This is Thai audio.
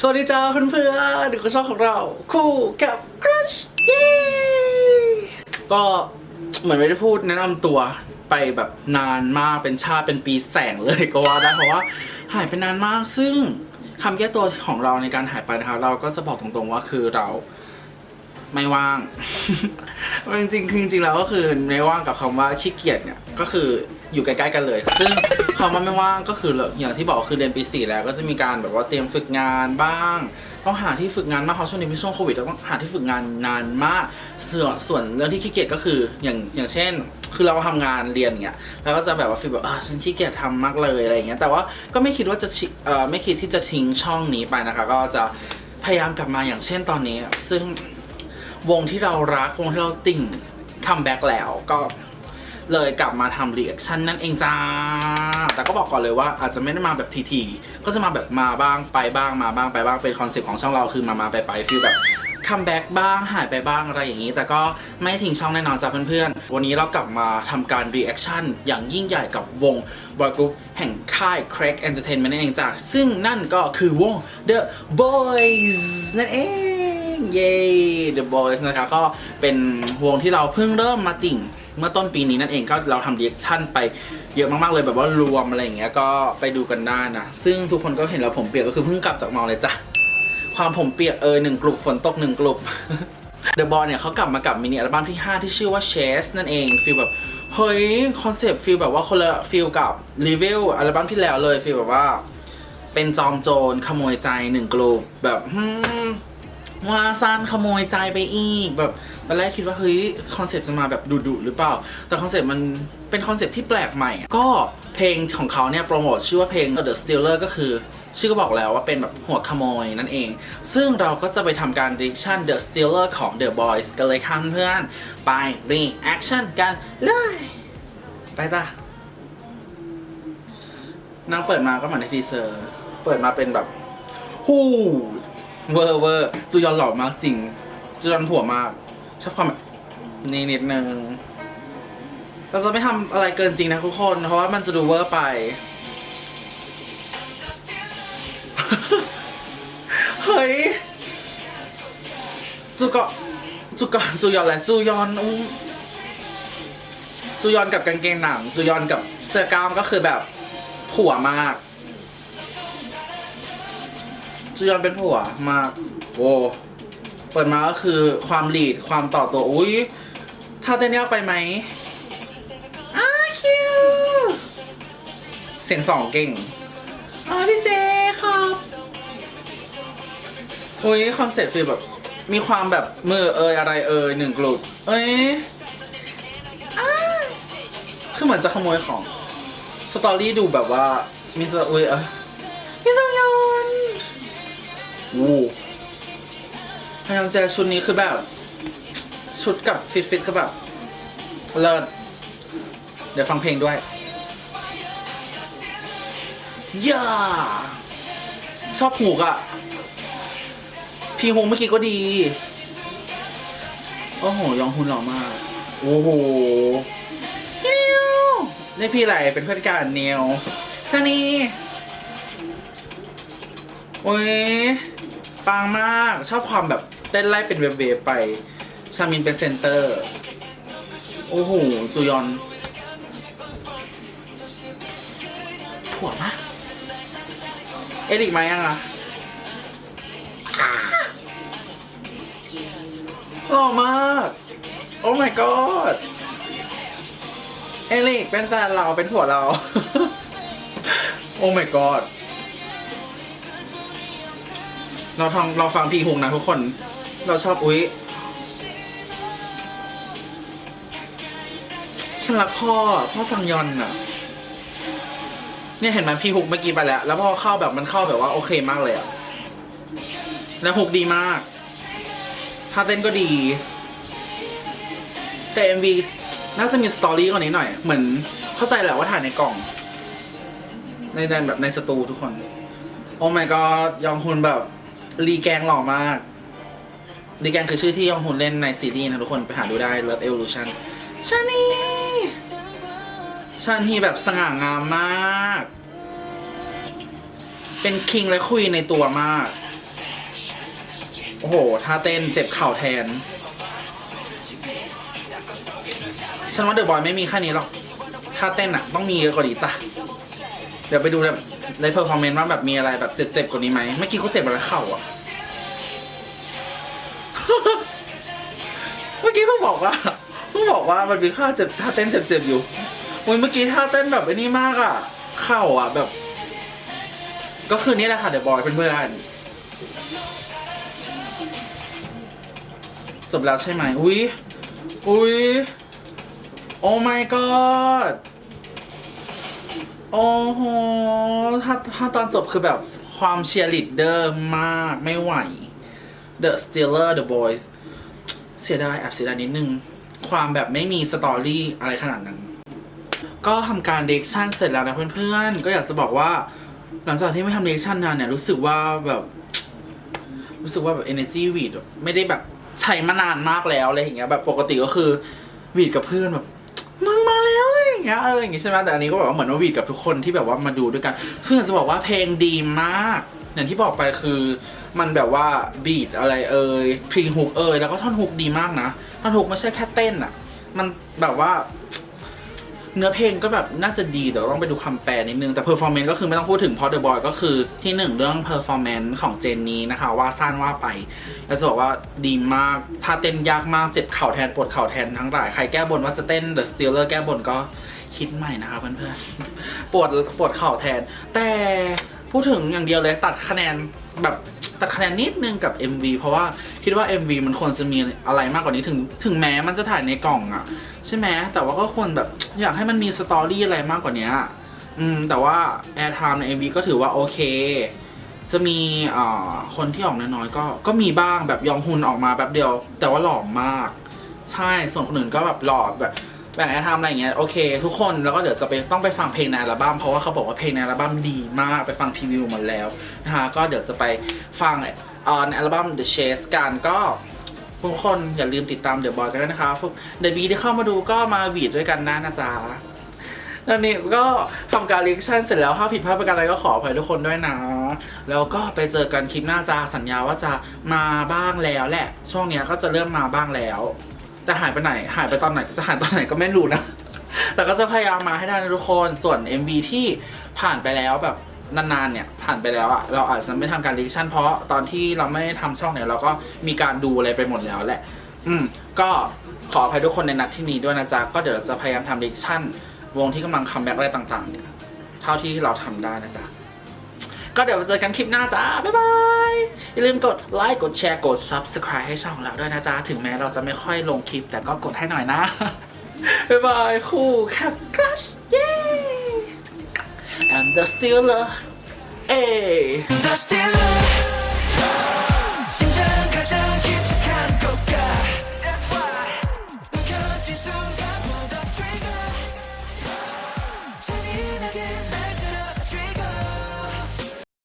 สวัสดีจ้าเพื่อนๆดูกระชอบของเรา คู่กับ Crush เย้ก็เหมือนไม่ได้พูดแนะนำตัวไปแบบนานมากเป็นชาติเป็นปีแสงเลยก็ว่าได้เพราะว่าหายไปนานมากซึ่งคำแก้ตัวของเราในการหายไปนะคะเราก็จะบอกตรงๆว่าคือเรา ไม่ว่าง จริงๆคือจริงๆแล้วก็คือไม่ว่างกับคำว่าขี้เกียจเนี่ยก็คืออยู่ใกล้ๆกันเลย ซึ่งคำว่าไม่ว่างก็คืออย่างที่บอกคือเรียนปีสี่แล้ว ก็จะมีการแบบว่าเตรียมฝึกงานบ้างต้องหาที่ฝึกงานมากเพราะช่วงนี้เป็นช่วงโควิดแล้วต้องหาที่ฝึกงานนานมากส่วนส่วนเรื่องที่ขี้เกียจก็คืออย่างอย่างเช่น คือเราทำงานเรียนเนี่ยแล้วก็จะแบบว่าฟีลแบบอ่าฉันขี้เกียจทำมากเลยอะไรอย่างเงี้ยแต่ว่าก็ไม่คิดว่าจะชิเอ่อไม่คิดที่จะทิ้งช่องนี้ไปนะคะ ก็จะพยายามกลับมาอย่างเช่นตอนนี้ ซึ่ง วงที่เรารักวงที่เราติ่งคัมแบ็กแล้วก็เลยกลับมาทำรีแอคชั่นนั่นเองจ้า แต่ก็บอกก่อนเลยว่าอาจจะไม่ได้มาแบบทีๆ ก็จะมาแบบมาบ้างไปบ้างมาบ้างไปบ้าง เป็นคอนเซ็ปต์ของช่องเราคือมามาไปไปฟีลแบบคัมแบ็กบ้างหายไปบ้างอะไรอย่างนี้ แต่ก็ไม่ทิ้งช่องแน่นอนจ้าเพื่อนๆ วันนี้เรากลับมาทำการรีแอคชั่นอย่างยิ่งใหญ่กับวงบอยกรุ๊ปแห่งค่าย Craig Entertainment นั่นเองจ้าซึ่งนั่นก็คือวง The Boys นั่นเอง เย้ The Boys นะคะก็เป็นวงที่เราเพิ่งเริ่มมาติ่ง เมื่อต้นปีนี้นั่นเองก็เราทำเรีแอคชั่นไปเยอะมากๆเลยแบบว่ารวมอะไรอย่างเงี้ยก็ไปดูกันได้นะ ซึ่งทุกคนก็เห็นแล้วผมเปียกก็คือเพิ่งกลับจากมอเลยจ้ะ ความผมเปียกเออหนึ่งกลุ่มฝนตกหนึ่งกลุ่ม The Boy เนี่ยเขากลับมากับมินิอัลบั้มที่ 5 ที่ชื่อว่า Chase นั่นเองฟีลแบบเฮ้ยคอนเซปต์ฟีลแบบว่าคนละฟีลกับ Level อัลบั้มที่แล้วเลยฟีลแบบว่าเป็นจอมโจรขโมยใจหนึ่งกลุ่มแบบ ว่าซันขโมยใจไปอีกแบบตอนแรกคิดว่าเฮ้ยคอนเซปต์จะมาแบบดุๆหรือเปล่า แต่คอนเซปต์มันเป็นคอนเซปต์ที่แปลกใหม่ ก็เพลงของเขาเนี่ยโปรโมทชื่อว่าเพลง The Stealer ก็คือชื่อก็บอกแล้วว่าเป็นแบบหัวขโมยนั่นเอง ซึ่งเราก็จะไปทำการ reaction The Stealer ของ The Boys กันเลยค่ะเพื่อน ไป reaction กันเลย ไปจ้ะนางเปิดมาก็เหมือนในทีเซอร์ เปิดมาเป็นแบบฮู้ เวอร์เวอร์จูยอนหล่อมากจริงจูยอนผัวมากชอบความแบบนี่นิดนึงเราจะไม่ทำอะไรเกินจริงนะทุกคน เพราะว่ามันจะดูเวอร์ไป เฮ้ยจูก็จูก็จูยอนแหละจูยอนอุ้มจูยอนกับกางเกงหนังจูยอนกับเสื้อกล้ามก็คือแบบผัวมาก จูยอนเป็นผัวมากโอ้เปิดมาก็คือความลีดความต่อตัวอุ้ยท่าเต้นยากไปไหมอ้าคิวเสียงสองเก่งอ๋อพี่เจครับอุ้ยคอนเซ็ปต์ฟีลแบบ มีความแบบมือเอยอะไรเอยหนึ่งกลุ่มเอ้ยอ้าคือเหมือนจะขโมยของ สตอรี่ดูแบบว่ามีสตอรี่เออมีสยอน วู้พยายามเจอชุดนี้คือแบบ ชุดกับฟิตฟิตก็แบบเลิศเดี๋ยวฟังเพลงด้วยย่าชอบหูกอะพี่ฮงเมื่อกี้ก็ดี โอ้โห ยองฮุนหล่อมาก โอ้โหเนียวนี่พี่อะไรเป็นเพื่อนกันเนียวชานี โอ้ยปังมากชอบความแบบเต้นไล่เป็นเวฟๆไป ชามินเป็นเซนเตอร์ โอ้โหจูยอนผัวมากเอริกมายังอะหล่อมาก โอ้ my god เอลิกเป็นแฟนเราเป็นผัวเรา โอ้ my god เราทองเราฟังพีฮุงนะทุกคน เราชอบอุ๊ยฉันรักพ่อพ่อสังยอนอะเนี่ยเห็นไหมพี่ฮุกเมื่อกี้ไปแล้ว แล้วพอเข้าแบบมันเข้าแบบว่าโอเคมากเลยอะแล้วฮุกดีมากท่าเต้นก็ดี แต่ MV น่าจะมีสตอรี่กว่านี้หน่อย เหมือนเข้าใจแหละว่าถ่ายในกล่อง ในในแบบในสตูทุกคน โอ้ my god ยองฮุนแบบ รีแกงหล่อมาก รีแกงคือชื่อที่ยองฮุนเล่นในซีรีส์นะทุกคนไปหาดูได้ Love Evolution ชานีชานีแบบสง่างามมาก เป็นคิงและคุยในตัวมาก โอ้โหท่าเต้นเจ็บเข่าแทน ฉันว่าเดอะบอยไม่มีแค่นี้หรอกท่าเต้นอะต้องมีเยอะกว่านี้จ้ะ เดี๋ยวไปดูแบบ ในเพอร์ฟอร์แมนซ์ว่าแบบมีอะไรแบบเจ็บๆกว่านี้ไหมเมื่อกี้เขาเจ็บอะไรเข่าอะเมื่อกี้เพิ่งบอกว่าเพิ่งบอกว่ามันมีค่าเจ็บท่าเต้นเจ็บๆอยู่โอ้ยเมื่อกี้ท่าเต้นแบบไอ้นี่มากอะเข่าอะแบบ ก็คือนี่แหละค่ะเดอะบอยเพื่อนๆจบแล้วใช่ไหมอุ้ยอุ้ยโอ้ my god โอ้โห ถ้าถ้าตอนจบคือแบบความเชียร์ลีดเดอร์มากไม่ไหว The Steeler The Boys เสียดายแอบเสียดายนิดนึง ความแบบไม่มีสตอรี่อะไรขนาดนั้น ก็ทำการเด c ชั่นเสร็จแล้วนะเพื่อนๆ ก็อยากจะบอกว่า หลังจากที่ไม่ทำเด c ชั่นนานเนี่ย รู้สึกว่าแบบ รู้สึกว่าแบบ energy วีดไม่ได้แบบใช้มานานมากแล้วอะไรอย่างเงี้ยแบบปกติก็คือวีดกับเพื่อนแบบมึงมาแล้วอะไร อย่างเงี้ยเอออย่างงี้ใช่ไหมแต่อันนี้ก็แบบว่าเหมือนว่าวีดกับทุกคนที่แบบว่ามาดูด้วยกัน ซึ่งอยากจะบอกว่าเพลงดีมาก อย่างที่บอกไปคือมันแบบว่าบีดอะไรเอ่ยพรีฮุกเอ่ยแล้วก็ท่อนฮุกดีมากนะท่อนฮุกไม่ใช่แค่เต้นอะ มันแบบว่า เนื้อเพลงก็แบบน่าจะดีแต่ต้องไปดูคำแปลนิดนึง แต่เพอร์ฟอร์แมนซ์ก็คือไม่ต้องพูดถึงพราะเดอะบอยก็คือที่หนึ่งเรื่องเพอร์ฟอร์แมนซ์ของเจนนี้นะคะ ว่าสั้นว่าไป แล้วจะบอกว่าดีมากถ้าเต้นยากมากเจ็บเข่าแทนปวดเข่าแทนทั้งหลาย ใครแก้บนว่าจะเต้น The Steeler แก้บนก็คิดใหม่นะคะเพื่อนๆปวดปวดเข่าแทน แต่พูดถึงอย่างเดียวเลยตัดคะแนนแบบ ตัดคะแนนนิดนึงกับ MV เพราะว่าคิดว่า MV มันควรจะมีอะไรมากกว่านี้ถึงถึงแม้มันจะถ่ายในกล่องอะใช่ไหมแต่ว่าก็ควรแบบอยากให้มันมีสตอรี่อะไรมากกว่านี้อืมแต่ว่า Air Time ใน MV ก็ถือว่าโอเค จะมีอ่อคนที่ออกน้อยๆก็ก็มีบ้างแบบยองฮุนออกมาแบบเดียว แต่ว่าหล่อมาก ใช่ส่วนคนอื่นก็แบบหล่อแบบ แบ่งแอร์ไทม์อะไรอย่างเงี้ยโอเค ทุกคนแล้วก็เดี๋ยวจะไปต้องไปฟังเพลงในอัลบั้มเพราะว่าเขาบอกว่าเพลงในอัลบั้มดีมากไปฟังพรีวิวมดแล้วนะคะก็เดี๋ยวจะไปฟังอ่อในอัลบั้ม The Chase กันก็ทุกคนอย่าลืมติดตาม The Boy กันด้วยนะคะพวกเดบีที่เข้ามาดูก็มาวีดด้วยกันนะนะจ๊ะแล้วนี่ก็ทำการรียกชั่นเสร็จแล้วถ้าผิดพลาดประการอะไรก็ขออภัยทุกคนด้วยนะ แล้วก็ไปเจอกันคลิปหน้าจะสัญญาว่าจะมาบ้างแล้วแหละ ช่วงนี้ก็จะเริ่มมาบ้างแล้ว แต่หายไปไหน หายไปตอนไหนจะหายตอนไหนก็ไม่รู้นะแต่ก็จะพยายามมาให้ได้นะทุกคน ส่วน MV ที่ผ่านไปแล้วแบบนานๆเนี่ยผ่านไปแล้วอะเราอาจจะไม่ทำการรียกชั่นเพราะตอนที่เราไม่ทำช่องเนี่ยเราก็มีการดูอะไรไปหมดแล้วแหละ อืม ก็ขออภัยทุกคนในนัดที่นี้ด้วยนะจ๊ะ ก็เดี๋ยวเราจะพยายามทำรียกชั่นวงที่กำลังคัมแบ็กอะไรต่างๆเนี่ย เท่าที่เราทำได้นะจ๊ะ ก็เดี๋ยวเจอกันคลิปหน้าจ้า บ๊ายบาย อย่าลืมกดไลค์ กดแชร์ กด Subscribe ให้ช่องเราด้วยนะจ๊ะ ถึงแม้เราจะไม่ค่อยลงคลิปแต่ก็กดให้หน่อยนะ บ๊ายบาย คู่แคปครัชเย้ and the stealer เอ้ The stealer